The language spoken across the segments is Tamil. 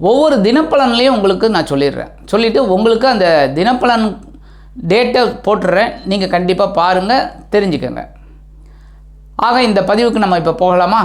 ஒவ்வொரு தினப்பலன்லேயும் உங்களுக்கு நான் சொல்லிடுறேன். சொல்லிவிட்டு உங்களுக்கு அந்த தினப்பலன் டேட்டை போட்டுடுறேன். நீங்கள் கண்டிப்பாக பாருங்கள் தெரிஞ்சுக்கோங்க. ஆக இந்த பதிவுக்கு நம்ம இப்போ போகலாமா?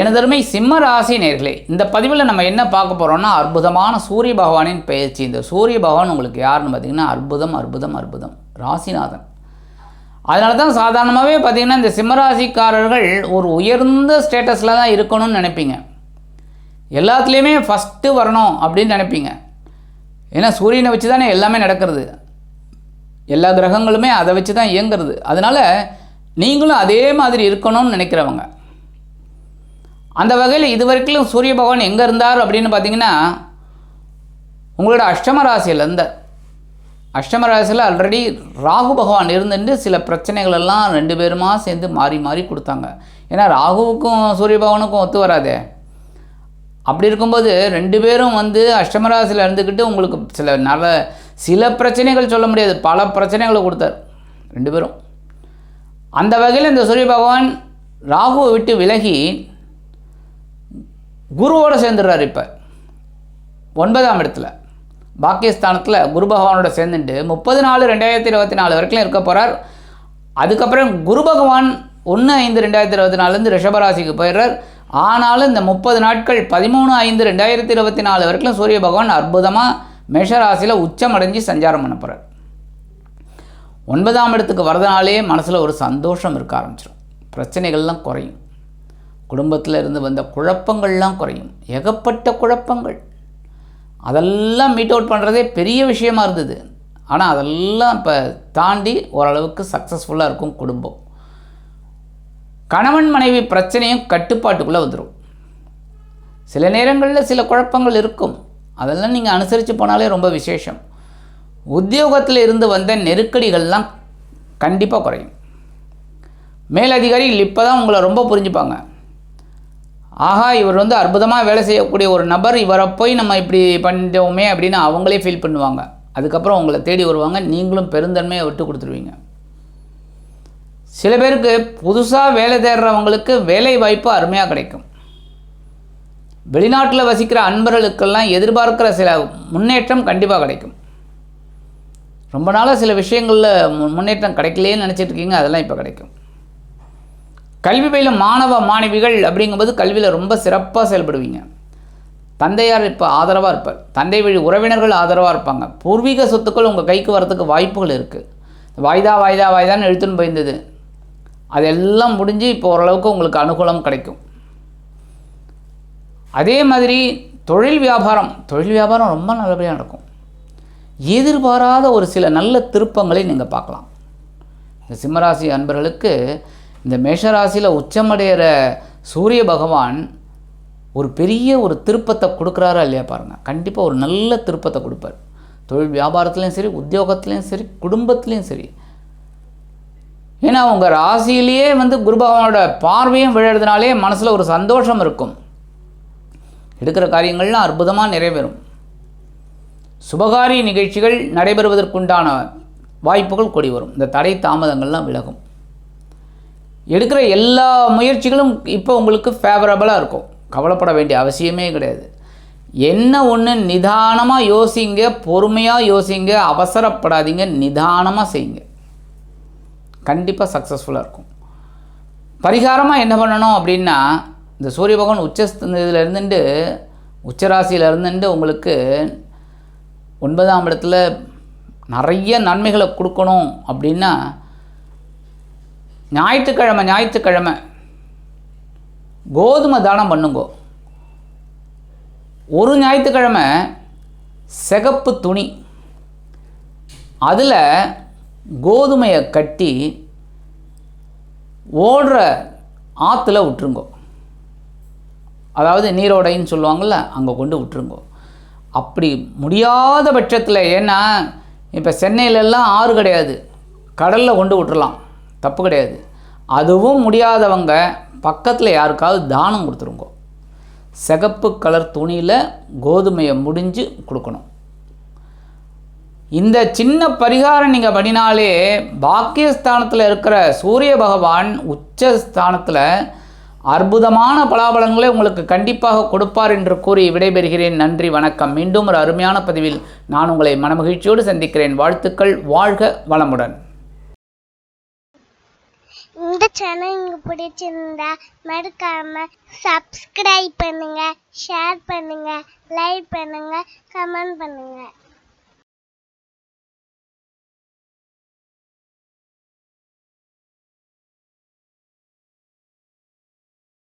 எனதருமை சிம்ம ராசி நேர்களே இந்த பதிவில் நம்ம என்ன பார்க்க போகிறோம்னா அற்புதமான சூரிய பகவானின் பயிற்சி. இந்த சூரிய பகவான் உங்களுக்கு யாருன்னு பார்த்தீங்கன்னா அற்புதம் அற்புதம் அற்புதம். ராசிநாதன். அதனால தான் சாதாரணமாகவே பார்த்திங்கன்னா இந்த சிம்மராசிக்காரர்கள் ஒரு உயர்ந்த ஸ்டேட்டஸில் தான் இருக்கணும்னு நினைப்பீங்க. எல்லாத்துலேயுமே ஃபஸ்ட்டு வரணும் அப்படின்னு நினைப்பீங்க. ஏன்னா சூரியனை வச்சு தானே எல்லாமே நடக்கிறது. எல்லா கிரகங்களுமே அதை வச்சு தான் இயங்குறது. அதனால் நீங்களும் அதே மாதிரி இருக்கணும்னு நினைக்கிறவங்க. அந்த வகையில் இது வரைக்கும் சூரிய பகவான் எங்கே இருந்தார் அப்படின்னு பார்த்தீங்கன்னா உங்களோட அஷ்டம ராசியில் இருந்த அஷ்டம ராசியில் ஆல்ரெடி ராகு பகவான் இருந்துட்டு சில பிரச்சனைகள் எல்லாம் ரெண்டு பேருமா சேர்ந்து மாறி மாறி கொடுத்தாங்க. ஏன்னா ராகுவுக்கும் சூரிய பகவானுக்கும் ஒத்து வராதே. அப்படி இருக்கும்போது ரெண்டு பேரும் வந்து அஷ்டமராசியில் இருந்துக்கிட்டு உங்களுக்கு சில நல்ல சில பிரச்சனைகள் சொல்ல முடியாது. பல பிரச்சனைகளை கொடுத்தார். ரெண்டு பேரும். அந்த வகையில் இந்த சூரிய பகவான் ராகுவை விட்டு விலகி குருவோடு சேர்ந்துடுறார் இப்போ. ஒன்பதாம் இடத்துல. பாக்கியஸ்தானத்தில் குரு பகவானோட சேர்ந்துட்டு முப்பது நாலு ரெண்டாயிரத்தி இருபத்தி நாலு வரைக்கும் இருக்க போகிறார் அதுக்கப்புறம் குரு பகவான் ஒன்று ஐந்து ரெண்டாயிரத்தி இருபத்தி நாலுலேருந்து ரிஷபராசிக்கு போயிடுறார். ஆனாலும் இந்த முப்பது நாட்கள் பதிமூணு ஐந்து ரெண்டாயிரத்தி இருபத்தி நாலு வரைக்கும் சூரிய பகவான் அற்புதமாக மேஷராசியில் உச்சம் அடைஞ்சு சஞ்சாரம் பண்ண போகிறார் ஒன்பதாம் இடத்துக்கு வரதுனாலே மனசில் ஒரு சந்தோஷம் இருக்க ஆரம்பிச்சிடும் பிரச்சனைகள்லாம் குறையும். குடும்பத்தில் இருந்து வந்த குழப்பங்கள்லாம் குறையும். ஏகப்பட்ட குழப்பங்கள். அதெல்லாம் மீட் அவுட் பண்ணுறதே பெரிய விஷயமா இருந்தது. ஆனால் அதெல்லாம் இப்போ தாண்டி ஓரளவுக்கு சக்ஸஸ்ஃபுல்லாக இருக்கும் குடும்பம். கணவன் மனைவி பிரச்சனையும் கட்டுப்பாட்டுக்குள்ளே வந்துடும் சில நேரங்களில் சில குழப்பங்கள் இருக்கும். அதெல்லாம் நீங்கள் அனுசரித்து போனாலே ரொம்ப விசேஷம். உத்தியோகத்தில் இருந்து வந்த நெருக்கடிகள்லாம் கண்டிப்பாக குறையும். மேலதிகாரிகள் இப்போ தான் உங்களை ரொம்ப புரிஞ்சுப்பாங்க. ஆஹா இவர் வந்து அற்புதமாக வேலை செய்யக்கூடிய ஒரு நபர் இவரை போய் நம்ம இப்படி பண்ணிட்டோமே அப்படின்னு அவங்களே ஃபீல் பண்ணுவாங்க. அதுக்கப்புறம் உங்களை தேடி வருவாங்க. நீங்களும் பெருந்தன்மையை விட்டு கொடுத்துருவீங்க. சில பேருக்கு புதுசாக வேலை தேடுறவங்களுக்கு வேலை வாய்ப்பு அருமையாக கிடைக்கும். வெளிநாட்டில் வசிக்கிற அன்பர்களுக்கெல்லாம் எதிர்பார்க்கிற சில முன்னேற்றம் கண்டிப்பாக கிடைக்கும். ரொம்ப நாளாக சில விஷயங்களில் முன்னேற்றம் கிடைக்கலையேன்னு நினச்சிட்டு இருக்கீங்க அதெல்லாம் இப்போ கிடைக்கும். கல்வி பயிலும் மாணவ மாணவிகள் அப்படிங்கும்போது கல்வியில் ரொம்ப சிறப்பாக செயல்படுவீங்க. தந்தையார் இப்போ ஆதரவாக இருப்பார். தந்தை வழி உறவினர்கள் ஆதரவாக இருப்பாங்க. பூர்வீக சொத்துக்கள் உங்கள் கைக்கு வரத்துக்கு வாய்ப்புகள் இருக்குது வாய்தா வாய்தா வாய்தான்னு எழுத்துன்னு போயிருந்தது. அதெல்லாம் முடிஞ்சு இப்போ ஓரளவுக்கு உங்களுக்கு அனுகூலம் கிடைக்கும். அதே மாதிரி தொழில் வியாபாரம் தொழில் வியாபாரம் ரொம்ப நல்லபடியாக நடக்கும். எதிர்பாராத ஒரு சில நல்ல திருப்பங்களை நீங்கள் பார்க்கலாம். இந்த சிம்மராசி அன்பர்களுக்கு இந்த மேஷராசியில் உச்சமடைகிற சூரிய பகவான் ஒரு பெரிய ஒரு திருப்பத்தை கொடுக்குறாரா இல்லையா பாருங்கள் கண்டிப்பாக ஒரு நல்ல திருப்பத்தை கொடுப்பார். தொழில் வியாபாரத்துலேயும் சரி உத்தியோகத்துலேயும் சரி குடும்பத்துலேயும் சரி. ஏன்னா உங்கள் ராசியிலேயே வந்து குரு பகவானோட பார்வையும் விழுறதுனாலே மனசில் ஒரு சந்தோஷம் இருக்கும். எடுக்கிற காரியங்கள்லாம் அற்புதமாக நிறைவேறும். சுபகாரிய நிகழ்ச்சிகள் நடைபெறுவதற்குண்டான வாய்ப்புகள் கொடி வரும். இந்த தடை தாமதங்கள்லாம் விலகும். எடுக்கிற எல்லா முயற்சிகளும் இப்போ உங்களுக்கு ஃபேவரபுளாக இருக்கும். கவலைப்பட வேண்டிய அவசியமே கிடையாது. என்ன ஒன்று நிதானமாக யோசிங்க பொறுமையாக யோசிங்க அவசரப்படாதீங்க நிதானமாக செய்யுங்க. கண்டிப்பாக சக்ஸஸ்ஃபுல்லாக இருக்கும். பரிகாரமாக என்ன பண்ணணும் அப்படின்னா இந்த சூரிய பகவான் உச்சஸ்தில் இருந்துட்டு உச்சராசியில் இருந்துட்டு உங்களுக்கு ஒன்பதாம் இடத்துல நிறைய நன்மைகளை கொடுக்கணும் அப்படின்னா ஞாயிற்றுக்கிழமை ஞாயிற்றுக்கிழமை கோதுமை தானம் பண்ணுங்கோ. ஒரு ஞாயிற்றுக்கிழமை சிகப்பு துணி. அதில் கோதுமையை கட்டி ஓடுற ஆற்றுல விட்டுருங்கோ. அதாவது நீரோடைன்னு சொல்லுவாங்கள்ல அங்கே கொண்டு விட்டுருங்கோ. அப்படி முடியாத பட்சத்தில் ஏன்னா இப்போ சென்னையிலெல்லாம் ஆறு கிடையாது. கடலில் கொண்டு விட்டுறலாம். தப்பு கிடையாது. அதுவும் முடியாதவங்க பக்கத்தில் யாருக்காவது தானம் கொடுத்துருங்கோ. சிகப்பு கலர் துணியில் கோதுமையை முடிஞ்சு கொடுக்கணும். இந்த சின்ன பரிகாரம் நீங்கள் பண்ணினாலே பாக்கியஸ்தானத்தில் இருக்கிற சூரிய பகவான் உச்சஸ்தானத்தில் அற்புதமான பலாபலங்களை உங்களுக்கு கண்டிப்பாக கொடுப்பார் என்று கூறி விடைபெறுகிறேன். நன்றி வணக்கம். மீண்டும் ஒரு அருமையான பதிவில் நான் உங்களை மனமகிழ்ச்சியோடு சந்திக்கிறேன். வாழ்த்துக்கள் வாழ்க வளமுடன். இந்த சேனல் உங்களுக்கு பிடிச்சிருந்தா மறக்காம சப்ஸ்கிரைப் பண்ணுங்க ஷேர் பண்ணுங்க லைக் பண்ணுங்க கமெண்ட் பண்ணுங்க.